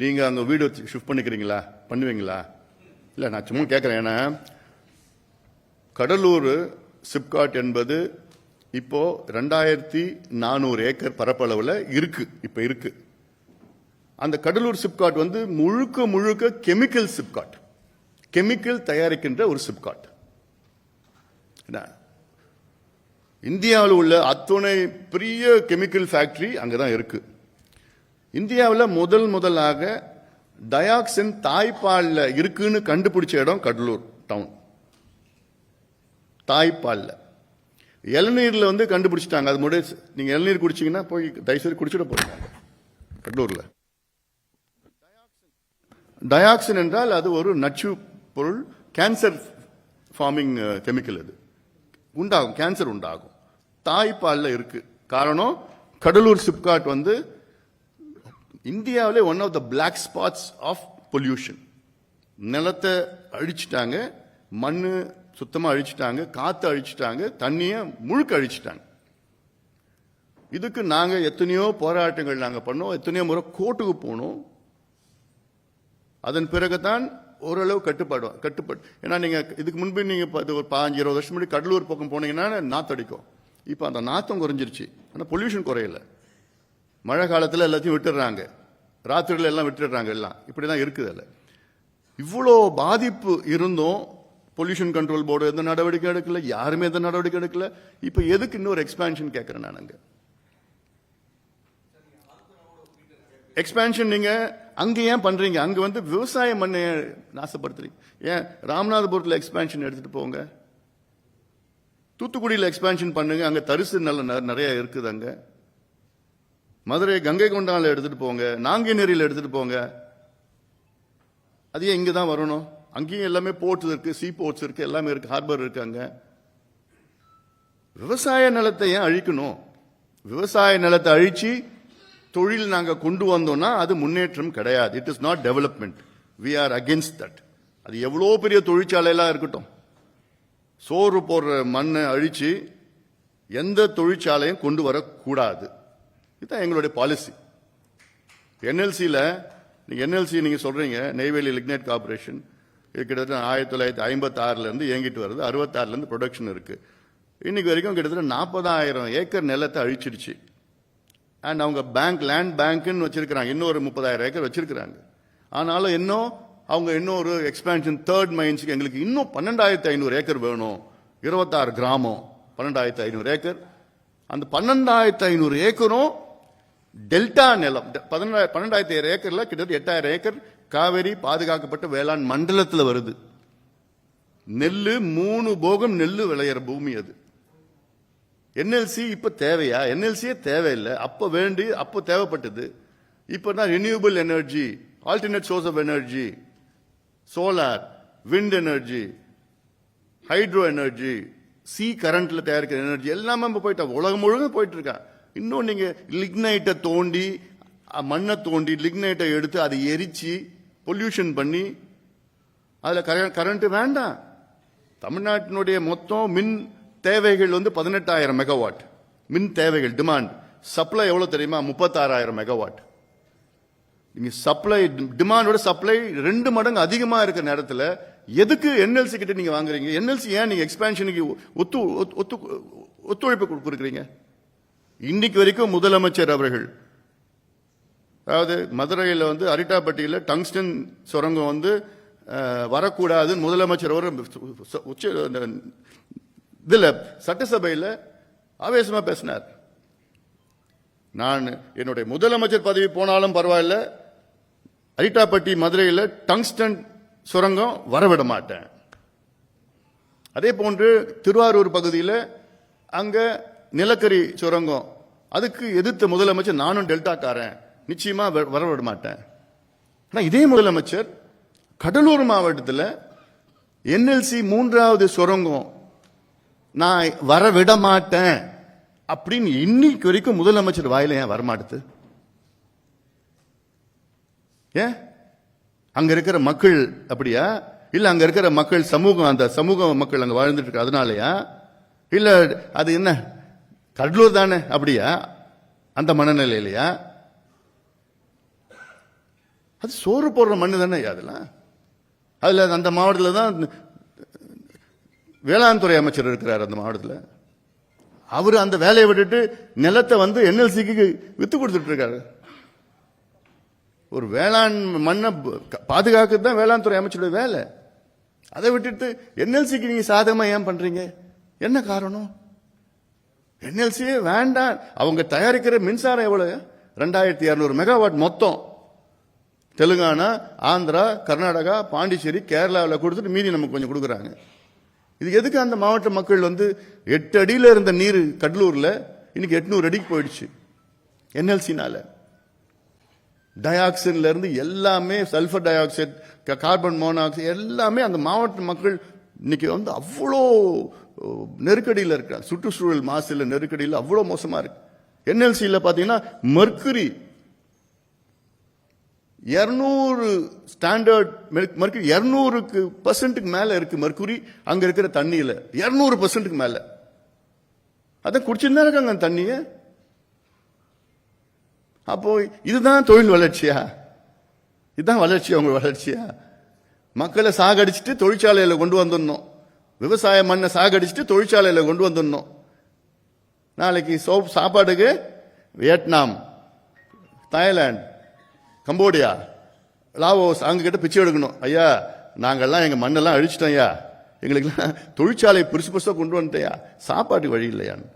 நீங்கள் அந்த வீடு ஷிஃப்ட் பண்ணிக்கிறீங்களா? பண்ணுவீங்களா? இல்லை நான் சும்மா கேட்குறேன் ஏன்னா கடலூர் சிப்காட் என்பது இப்போ ரெண்டாயிரத்தி நானூறு ஏக்கர் பரப்பளவில் இருக்கு. இப்போ இருக்கு. அந்த கடலூர் சிப்காட் வந்து முழுக்க முழுக்க கெமிக்கல் சிப்காட் கெமிக்கல் தயாரிக்கின்ற ஒரு சிப்காட் என்ன? இந்தியாவில் உள்ள அத்துணை பெரிய கெமிக்கல் ஃபேக்டரி அங்கதான் இருக்குது இந்தியாவில் முதல் முதலாக டயாக்சின் தாய்ப்பாலில் இருக்குன்னு கண்டுபிடிச்ச இடம் கடலூர் டவுன் தாய்ப்பாலில். இளநீரில் வந்து கண்டுபிடிச்சிட்டாங்க. அது முடிச்சு நீங்கள் இளநீர் குடிச்சிங்கன்னா போய் தயவுசெய்து குடிச்சிட போகிறாங்க கடலூரில். டயாக்சின் என்றால் அது ஒரு நச்சு பொருள். கேன்சர் ஃபார்மிங் கெமிக்கல் அது. உண்டாகும். கேன்சர் உண்டாகும். தாய்ப்பாலில் இருக்குது காரணம் கடலூர் சிப்காட் வந்து இந்தியாவிலே one of the black spots of pollution நிலத்தை அழிச்சிட்டாங்க மண்ணு சுத்தமாக அழிச்சிட்டாங்க காற்று அழிச்சிட்டாங்க தண்ணியை முழுக்க அழிச்சிட்டாங்க. இதுக்கு நாங்கள் எத்தனையோ போராட்டங்கள் நாங்கள் பண்ணோம் எத்தனையோ முறை கோர்ட்டுக்கு போனோம். அதன் பிறகுதான் ஓரளவு கட்டுப்பாடு கட்டுப்பாடு ஏன்னா நீங்கள் இதுக்கு முன்பு நீங்கள் இப்போ ஒரு பாஞ்சு இருபது வருஷம் முன்னாடி கடலூர் பக்கம் போனீங்கன்னா நாத்தடிக்கும் இப்போ அந்த நாத்தம் குறைஞ்சிருச்சு. ஆனால் பொல்யூஷன் குறையல. மழை காலத்தில் எல்லாத்தையும் விட்டுடுறாங்க. ராத்திரியில் எல்லாம் விட்டுடுறாங்க எல்லாம். இப்படி தான் இருக்குது அதில். இவ்வளோ பாதிப்பு இருந்தும் பொல்யூஷன் கண்ட்ரோல் போர்டு எந்த நடவடிக்கை எடுக்கல யாருமே எந்த நடவடிக்கை எடுக்கல. இப்போ எதுக்கு இன்னொரு எக்ஸ்பான்ஷன் கேட்குறேன் நான் அங்கே? எக்ஸ்பான்ஷன் நீங்கள் அங்கே ஏன் பண்ணுறீங்க அங்கே வந்து விவசாய மண்ணை நாசப்படுத்துறீங்க? ஏன் ராமநாதபுரத்தில் எக்ஸ்பேன்ஷன் எடுத்துகிட்டு போங்க? தூத்துக்குடியில் எக்ஸ்பான்ஷன் பண்ணுங்க அங்கே தரிசு நல்ல ந- நிறைய இருக்குது அங்கே. மதுரை கங்கை கொண்டால எடுத்துட்டு போங்க நாங்குநேரியில் எடுத்துட்டு போங்க. அது ஏன் இங்கே தான் வரணும்? அங்கேயும் எல்லாமே போர்ட்ஸ் இருக்கு சீ போர்ட்ஸ் இருக்கு எல்லாமே இருக்கு ஹார்பர் இருக்கு அங்கே. விவசாய நிலத்தை ஏன் அழிக்கணும்? விவசாய நிலத்தை அழிச்சு தொழில் நாங்கள் கொண்டு வந்தோம்னா அது முன்னேற்றம் கிடையாது. It is not development we are against that அது எவ்வளோ பெரிய தொழிற்சாலையெல்லாம் இருக்கட்டும். சோறு போடுற மண்ணை அழிச்சு எந்த தொழிற்சாலையும் கொண்டு வரக்கூடாது. இதுதான் எங்களுடைய பாலிசி என்எல்சியில் நீங்கள் என்எல்சி நீங்கள் சொல்கிறீங்க நெய்வேலி லிக்னைட் கார்பரேஷன் இது கிட்டத்தட்ட ஆயிரத்தி தொள்ளாயிரத்தி ஐம்பத்தாறுலேருந்து இயங்கிட்டு வருது அறுபத்தாறுலேருந்து ப்ரொடக்ஷன் இருக்குது இன்றைக்கி வரைக்கும் கிட்டத்தட்ட நாற்பதாயிரம் ஏக்கர் நிலத்தை அழிச்சிருச்சு. அண்ட் அவங்க பேங்க் லேண்ட் பேங்க்னு வச்சுருக்கிறாங்க இன்னொரு முப்பதாயிரம் ஏக்கர் வச்சுருக்கிறாங்க. ஆனாலும் இன்னும் அவங்க இன்னொரு எக்ஸ்பேன்ஷன் தேர்ட் மைன்ஸுக்கு எங்களுக்கு இன்னும் பன்னெண்டாயிரத்தி ஐநூறு ஏக்கர் வேணும். இருபத்தாறு கிராமம் பன்னெண்டாயிரத்தி ஐநூறு ஏக்கர். அந்த பன்னெண்டாயிரத்தி ஐநூறு ஏக்கரும் டெல்டா நிலம் பதினெண்டாயிரம் பன்னெண்டாயிரத்தி ஐயாயிரம் ஏக்கர்ல கிட்டத்தட்ட எட்டாயிரம் ஏக்கர் காவேரி பாதுகாக்கப்பட்ட வேளாண் மண்டலத்தில் வருது. நெல் மூணு போகம் நெல் விளையிற பூமி அது. என்எல்சி இப்ப தேவையா? என்எல்சியே தேவையில்லை. அப்ப வேண்டி அப்போ தேவைப்பட்டது. இப்போ தான் renewable energy alternate source of energy solar wind energy hydro energy C கரண்ட்ல தயாரிக்கிற எனர்ஜி எல்லாமே நம்ம போயிட்டா உலகம் முழுக்க போயிட்டு இருக்கான் இன்னும் நீங்கள் லிக்னைட்டை தோண்டி மண்ணை தோண்டி லிக்னைட்டை எடுத்து அதை எரிச்சு பொல்யூஷன் பண்ணி அதுல கரண்ட்டு வேண்டாம். தமிழ்நாட்டினுடைய மொத்தம் மின் தேவைகள் வந்து பதினெட்டாயிரம் மெகாவாட் மின் தேவைகள் டிமாண்ட் சப்ளை எவ்வளோ தெரியுமா? முப்பத்தாறாயிரம் மெகாவாட் நீங்கள் சப்ளை டிமாண்டோட சப்ளை ரெண்டு மடங்கு அதிகமாக இருக்கிற நேரத்தில் எதுக்கு என்எல்சி கிட்ட நீங்கள் வாங்குறீங்க? என்எல்சி ஏன் நீங்கள் எக்ஸ்பேன்ஷனுக்கு ஒத்து ஒத்து ஒத்துழைப்பு கொடு- கொடுக்குறீங்க? இன்னைக்கு வரைக்கும் முதலமைச்சர் அவர்கள் அதாவது மதுரையில் வந்து அரிட்டாப்பட்டியில் டங்ஸ்டன் சுரங்கம் வந்து வரக்கூடாதுன்னு முதலமைச்சர் அவர் உச்ச இதில் சட்டசபையில் ஆவேசமாக பேசினார். நான் என்னுடைய முதலமைச்சர் பதவி போனாலும் பரவாயில்ல அரிட்டாப்பட்டி மதுரையில் டங்ஸ்டன் சுரங்கம் வரவிட மாட்டேன். அதே போன்று திருவாரூர் பகுதியில் அங்கே நிலக்கரி சுரங்கம் அதுக்கு எதிர்த்த முதலமைச்சர் நானும் டெல்டாக்காரன். நிச்சயமா வ- வரவிட மாட்டேன் ஆனால் இதே முதலமைச்சர் கடலூர் மாவட்டத்தில் என்எல்சி மூன்றாவது சுரங்கம் நான் வர விட மாட்டேன் அப்படின்னு இன்னைக்கு வரைக்கும் முதலமைச்சர் வாயில ஏன் வரமாட்டுது? ஏன்? அங்க இருக்கிற மக்கள் அப்படியா? இல்ல அங்க இருக்கிற மக்கள் சமூகம் அந்த சமூக மக்கள் அங்க வாழ்ந்துட்டு இருக்கு அதனாலயா? இல்ல அது என்ன? கடலூர் தானே? அப்படியா? அந்த மனநிலையிலையா அது சோறு போடுற மண்ணு தானே அதெல்லாம்? அதில் அந்த மாவட்டத்தில் தான் வேளாண் துறை அமைச்சர் இருக்கிறார் அந்த மாவட்டத்தில். அவர் அந்த வேலையை விட்டுட்டு நிலத்தை வந்து என்எல்சிக்கு வித்து கொடுத்துட்டு இருக்காரு. ஒரு வேளாண் மண்ணை பாதுகாக்கிறது தான் வேளாண் துறை அமைச்சருடைய வேலை. அதை விட்டுட்டு என்எல்சிக்கு நீங்கள் சாதகமாக ஏன் பண்ணுறீங்க என்ன காரணம்? என்எல்சியே வேண்டாம். அவங்க தயாரிக்கிற மின்சாரம் எவ்வளவு? ரெண்டாயிரத்தி இரநூறு மெகாவாட் மொத்தம். தெலுங்கானா ஆந்திரா கர்நாடகா பாண்டிச்சேரி கேரளாவில் கொடுத்துட்டு மீதி நமக்கு கொஞ்சம் கொடுக்குறாங்க. இது எதுக்கு அந்த மாவட்ட மக்கள் வந்து எட்டு அடியில் இருந்த நீர் கடலூரில் இன்னைக்கு எட்நூறு அடிக்கு போயிடுச்சு. என்எல்சினால. டயாக்சின்ல இருந்து எல்லாமே sulphur dioxide carbon monoxide எல்லாமே அந்த மாவட்ட மக்கள் இன்னைக்கு வந்து அவ்வளோ நெருக்கடியில் இருக்கிறார் சுற்றுச்சூழல் மாசில் நெருக்கடியில் அவ்வளோ மோசமாக இருக்கு. என்எல்சியில் பார்த்தீங்கன்னா மர்க்குரி இரநூறு ஸ்டாண்டர்ட் மர்க்குரி இரநூறுக்கு பர்சன்ட்டுக்கு மேலே இருக்கு மர்க்குரி அங்கே இருக்கிற தண்ணியில். இரநூறு பர்சன்ட்டுக்கு மேலே. அதான் குடிச்சுன்னு தான் இருக்காங்க அந்த தண்ணியை. அப்போ இதுதான் தொழில் வளர்ச்சியா? இதுதான் வளர்ச்சியா உங்கள் வளர்ச்சியா? மக்களை சாகடிச்சிட்டு தொழிற்சாலையில் கொண்டு வந்துடணும். விவசாய மண்ணை சாகடிச்சிட்டு தொழிற்சாலையில் கொண்டு வந்துடணும். நாளைக்கு சோப் சாப்பாடுக்கு வியட்நாம் தாய்லாந்து கம்போடியா லாவோஸ் அங்ககிட்ட பிச்சை எடுக்கணும். ஐயா நாங்கள்லாம் எங்கள் மண்ணெல்லாம் அழிச்சிட்டோம் ஐயா. எங்களுக்கெல்லாம் தொழிற்சாலை புதுசு புதுசாக கொண்டு வந்துட்டேயா சாப்பாட்டுக்கு வழி இல்லையான்னு.